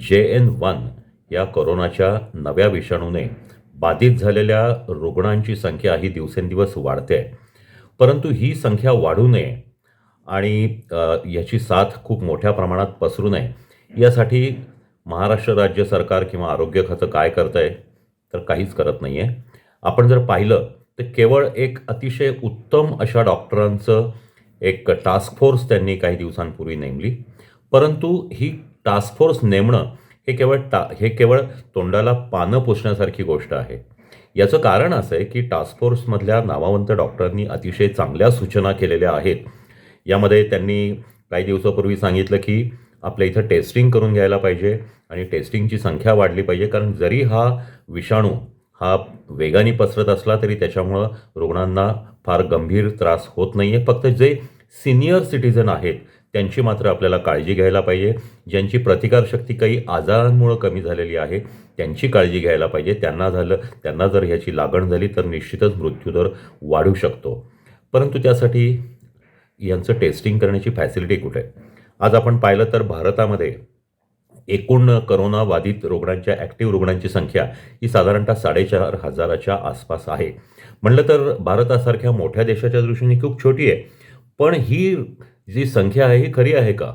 जे N one या कोरोनाच्या नव्या विषाणूने बाधित झालेल्या रुग्णांची संख्या ही दिवसेंदिवस वाढते. आहे परंतु ही संख्या वाढू नये आणि याची साथ खूप मोठ्या प्रमाणात पसरू नये यासाठी महाराष्ट्र राज्य सरकार किंवा आरोग्य खातं काय करतं आहे तर काहीच करत नाही आहे आपण जर पाहिलं तर केवळ एक अतिशय उत्तम अशा डॉक्टरांचं एक टास्क फोर्स त्यांनी काही दिवसांपूर्वी नेमली. परंतु ही टास्क फोर्स नेमणं हे केवळ टा हे केवळ तोंडाला पानं पुसण्यासारखी गोष्ट आहे. याचं कारण असं आहे की टास्क फोर्समधल्या नामवंत डॉक्टरांनी अतिशय चांगल्या सूचना केलेल्या आहेत. यामध्ये त्यांनी काही दिवसापूर्वी सांगितलं की आपल्या इथं टेस्टिंग करून घ्यायला पाहिजे आणि टेस्टिंगची संख्या वाढली पाहिजे कारण जरी हा विषाणू हा वेगाने पसरत असला तरी त्याच्यामुळं रुग्णांना फार गंभीर त्रास होत नाही आहे फक्त जे सिनियर सिटीजन आहेत त्यांची मात्र आपल्याला काळजी घ्यायला पाहिजे. ज्यांची प्रतिकारशक्ती काही आजारांमुळं कमी झालेली आहे त्यांची काळजी घ्यायला पाहिजे. त्यांना झालं त्यांना जर ह्याची लागण झाली तर निश्चितच मृत्यूदर वाढू शकतो. परंतु त्यासाठी यांचं टेस्टिंग करण्याची फॅसिलिटी कुठे? आहे आज आपण पाहिलं तर भारतामध्ये एकूण करोनाबाधित रुग्णांच्या ॲक्टिव्ह रुग्णांची संख्या ही साधारणतः साडेचार हजाराच्या आसपास आहे. म्हणलं तर भारतासारख्या मोठ्या देशाच्या दृष्टीने खूप छोटी आहे. पण ही जी संख्या आहे ही खरी आहे का?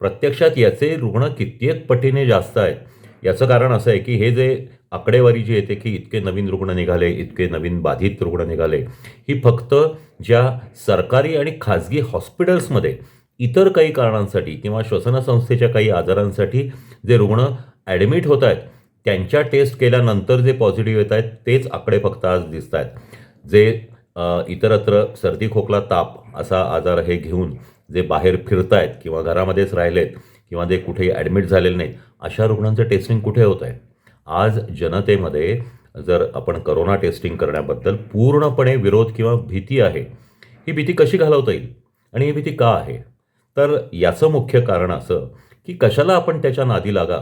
प्रत्यक्षात याचे रुग्ण कित्येक पटीने जास्त आहेत? याचं कारण असं आहे की हे जे आकडेवारी जी येते की इतके नवीन रुग्ण निघाले इतके नवीन बाधित रुग्ण निघाले ही फक्त ज्या सरकारी आणि खाजगी हॉस्पिटल्समध्ये इतर काही कारणांसाठी किंवा श्वसनसंस्थेच्या काही आजारांसाठी जे रुग्ण ॲडमिट होत आहेत त्यांच्या टेस्ट केल्यानंतर जे पॉझिटिव्ह येत आहेत तेच आकडे फक्त आज दिसत आहेत. जे इतरत्र सर्दी खोकला ताप असा आजार हे घेऊन जे बाहेर फिरत आहेत किंवा घरामध्येच राहिलेत किंवा जे कुठेही ॲडमिट झालेले नाहीत अशा रुग्णांचं टेस्टिंग कुठे होत आहे? आज जनतेमध्ये जर आपण करोना टेस्टिंग करण्याबद्दल पूर्णपणे विरोध किंवा भीती आहे ही भीती कशी घालवता येईल आणि ही भीती का आहे? तर याचं मुख्य कारण असं की कशाला आपण त्याच्या नादी लागा?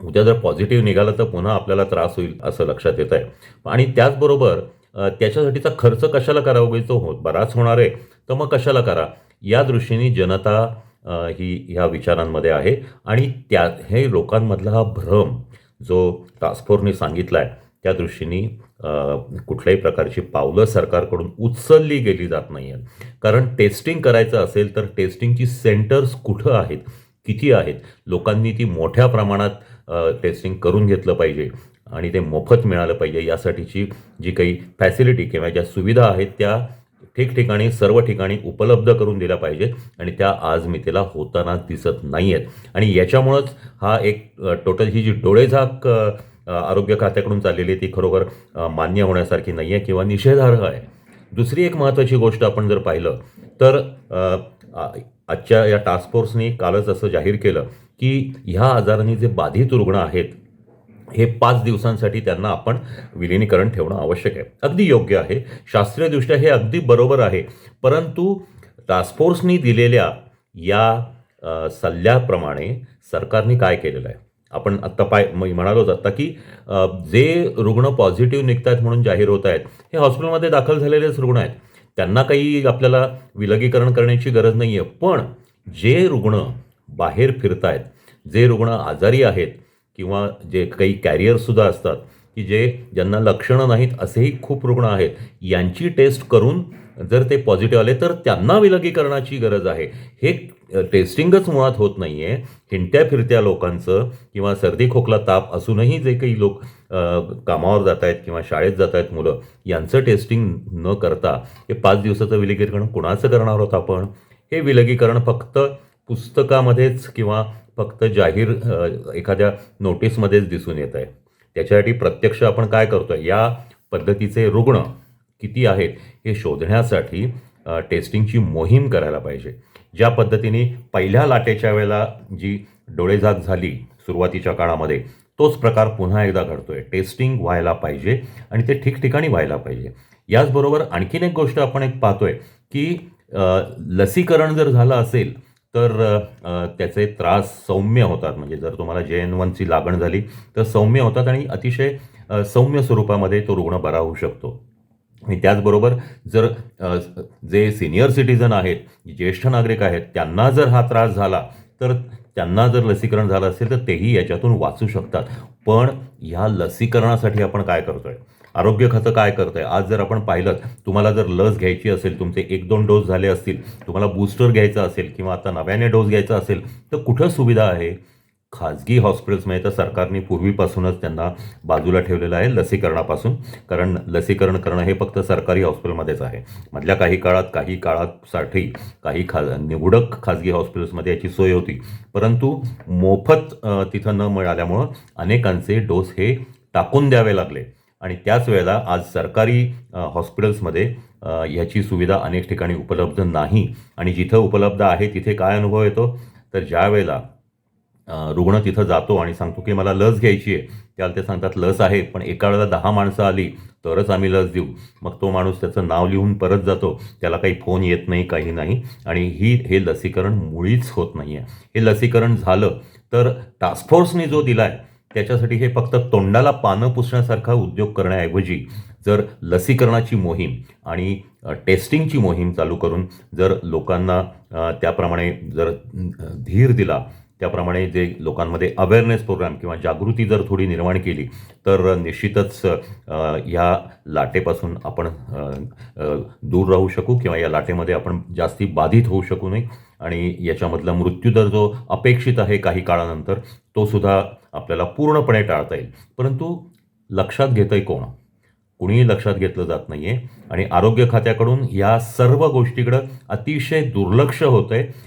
उद्या जर पॉझिटिव्ह निघाला तर पुन्हा आपल्याला त्रास होईल असं लक्षात येत आहे. आणि त्याचबरोबर त्याच्यासाठीचा खर्च कशाला करावा? तो हो बराच होणार आहे. तर मग कशाला करा? या दृष्टीने जनता ही ह्या विचारांमध्ये आहे. आणि त्या हे लोकांमधला हा भ्रम जो टास्कफोर्सने सांगितला आहे त्या दृष्टीने कुठल्याही प्रकारची पावलं सरकारकडून उचलली गेली जात नाही आहेत कारण टेस्टिंग करायचं असेल तर टेस्टिंगची सेंटर्स कुठं आहेत? किती आहेत? लोकांनी ती मोठ्या प्रमाणात टेस्टिंग करून घेतलं पाहिजे आणि ते मोफत मिळालं पाहिजे यासाठीची जी काही फॅसिलिटी किंवा ज्या सुविधा आहेत त्या ठिकठिकाणी सर्व ठिकाणी उपलब्ध करून दिल्या पाहिजे आणि त्या आजमितीला होताना दिसत नाही आहेत आणि याच्यामुळंच हा एक टोटल ही जी डोळेझाक आरोग्य खात्याकडून चाललेली आहे ती खरोखर मान्य होण्यासारखी नाही आहे किंवा निषेधार्ह आहे. दुसरी एक महत्त्वाची गोष्ट आपण जर पाहिलं तर आजच्या या टास्क फोर्सनी कालच असं जाहीर केलं की ह्या आजारांनी जे बाधित रुग्ण आहेत हे पाच दिवसांसाठी त्यांना आपण विलिनीकरण ठेवणं आवश्यक आहे. अगदी योग्य आहे. शास्त्रीयदृष्ट्या हे अगदी बरोबर आहे. परंतु टास्कफोर्सनी दिलेल्या या सल्ल्याप्रमाणे सरकारने काय केलेलं आहे? आपण आत्ता पाय म्हणालोच आत्ता की जे रुग्ण पॉझिटिव्ह निघत आहेत म्हणून जाहीर होत आहेत हे हॉस्पिटलमध्ये दाखल झालेलेच रुग्ण आहेत. त्यांना काही आपल्याला विलगीकरण करण्याची गरज नाही आहे पण जे रुग्ण बाहेर फिरत आहेत जे रुग्ण आजारी आहेत किंवा जे काही कॅरियरसुद्धा असतात की जे ज्यांना लक्षणं नाहीत असेही खूप रुग्ण आहेत. यांची टेस्ट करून जर ते पॉझिटिव्ह आले तर त्यांना विलगीकरणाची गरज आहे. हे टेस्टिंगच मुळात होत नाही आहे हिंट्या फिरत्या लोकांचं किंवा सर्दी खोकला ताप असूनही जे काही लोक कामावर जात आहेत किंवा शाळेत जात आहेत मुलं यांचं टेस्टिंग न करता हे पाच दिवसाचं विलगीकरण कुणाचं करणार आहोत आपण? हे विलगीकरण फक्त पुस्तकामध्येच किंवा फक्त जाहीर एखाद्या नोटीसमध्येच दिसून येत आहे. त्याच्यासाठी प्रत्यक्ष आपण काय करतो आहे या पद्धतीचे रुग्ण किती आहेत हे शोधण्यासाठी टेस्टिंगची मोहीम करायला पाहिजे. ज्या पद्धतीने पहिल्या लाटेच्या वेळेला जी डोळेझाक झाली सुरुवातीच्या काळामध्ये तोच प्रकार पुन्हा एकदा घडतो आहे टेस्टिंग व्हायला पाहिजे आणि ते ठिकठिकाणी व्हायला पाहिजे. याचबरोबर आणखीन एक गोष्ट आपण एक पाहतोय की लसीकरण जर झालं असेल तर त्याचे त्रास सौम्य होतात. म्हणजे जर तुम्हाला जे एन वनची लागण झाली तर सौम्य होतात आणि अतिशय सौम्य स्वरूपामध्ये तो रुग्ण बरा होऊ शकतो. आणि त्याचबरोबर जर जे सिनियर सिटीजन आहेत ज्येष्ठ नागरिक आहेत त्यांना जर हा त्रास झाला तर त्यांना जर लसीकरण झालं असेल तर तेही याच्यातून वाचू शकतात. पण ह्या लसीकरणासाठी आपण काय करतोय? आरोग्य खातं काय करतंय? आज जर आपण पाहिलं तुम्हाला जर लस घ्यायची असेल तुमचे एक दोन डोस झाले असतील तुम्हाला बूस्टर घ्यायचा असेल किंवा आता नव्याने डोस घ्यायचा असेल तर कुठं सुविधा आहे? खाजगी हॉस्पिटल्समध्ये म्हणजे तर सरकारने पूर्वीपासूनच त्यांना बाजूला ठेवलेलं आहे लसीकरणापासून. कारण लसीकरण करणं हे फक्त सरकारी हॉस्पिटलमध्येच आहे. मधल्या काही काळात काही काळासाठी काही खा निवडक खाजगी हॉस्पिटल्समध्ये याची सोय होती. परंतु मोफत तिथं न मिळाल्यामुळं अनेकांचे डोस हे टाकून द्यावे लागले. आणि त्याच वेळेला आज सरकारी हॉस्पिटल्समध्ये ह्याची सुविधा अनेक ठिकाणी उपलब्ध नाही. आणि जिथं उपलब्ध आहे तिथे काय अनुभव येतो? तर ज्या वेळेला रुग्ण तिथं जातो आणि सांगतो की मला लस घ्यायची आहे. त्याला ते सांगतात लस आहे पण एका वेळेला दहा माणसं आली तरच आम्ही लस देऊ. मग तो माणूस त्याचं नाव लिहून परत जातो. त्याला काही फोन येत नाही काही नाही. आणि ही हे लसीकरण मुळीच होत नाही आहे हे लसीकरण झालं तर टास्कफोर्सने जो दिला आहे त्याच्यासाठी हे फक्त तोंडाला पानं पुसण्यासारखा उद्योग करण्याऐवजी जर लसीकरणाची मोहीम आणि टेस्टिंगची मोहीम चालू करून जर लोकांना त्याप्रमाणे जर धीर दिला त्याप्रमाणे जे लोकांमध्ये अवेअरनेस प्रोग्राम किंवा जागृती जर थोडी निर्माण केली तर निश्चितच ह्या लाटेपासून आपण दूर राहू शकू किंवा या लाटेमध्ये आपण जास्ती बाधित होऊ शकू नये. आणि याच्यामधला मृत्यूदर जो अपेक्षित आहे काही काळानंतर तो सुद्धा आपल्याला पूर्णपणे टाळता येईल. परंतु लक्षात घेतंय कोण? कुणीही लक्षात घेतलं जात नाही आहे आणि आरोग्य खात्याकडून या सर्व गोष्टीकडं अतिशय दुर्लक्ष होतं आहे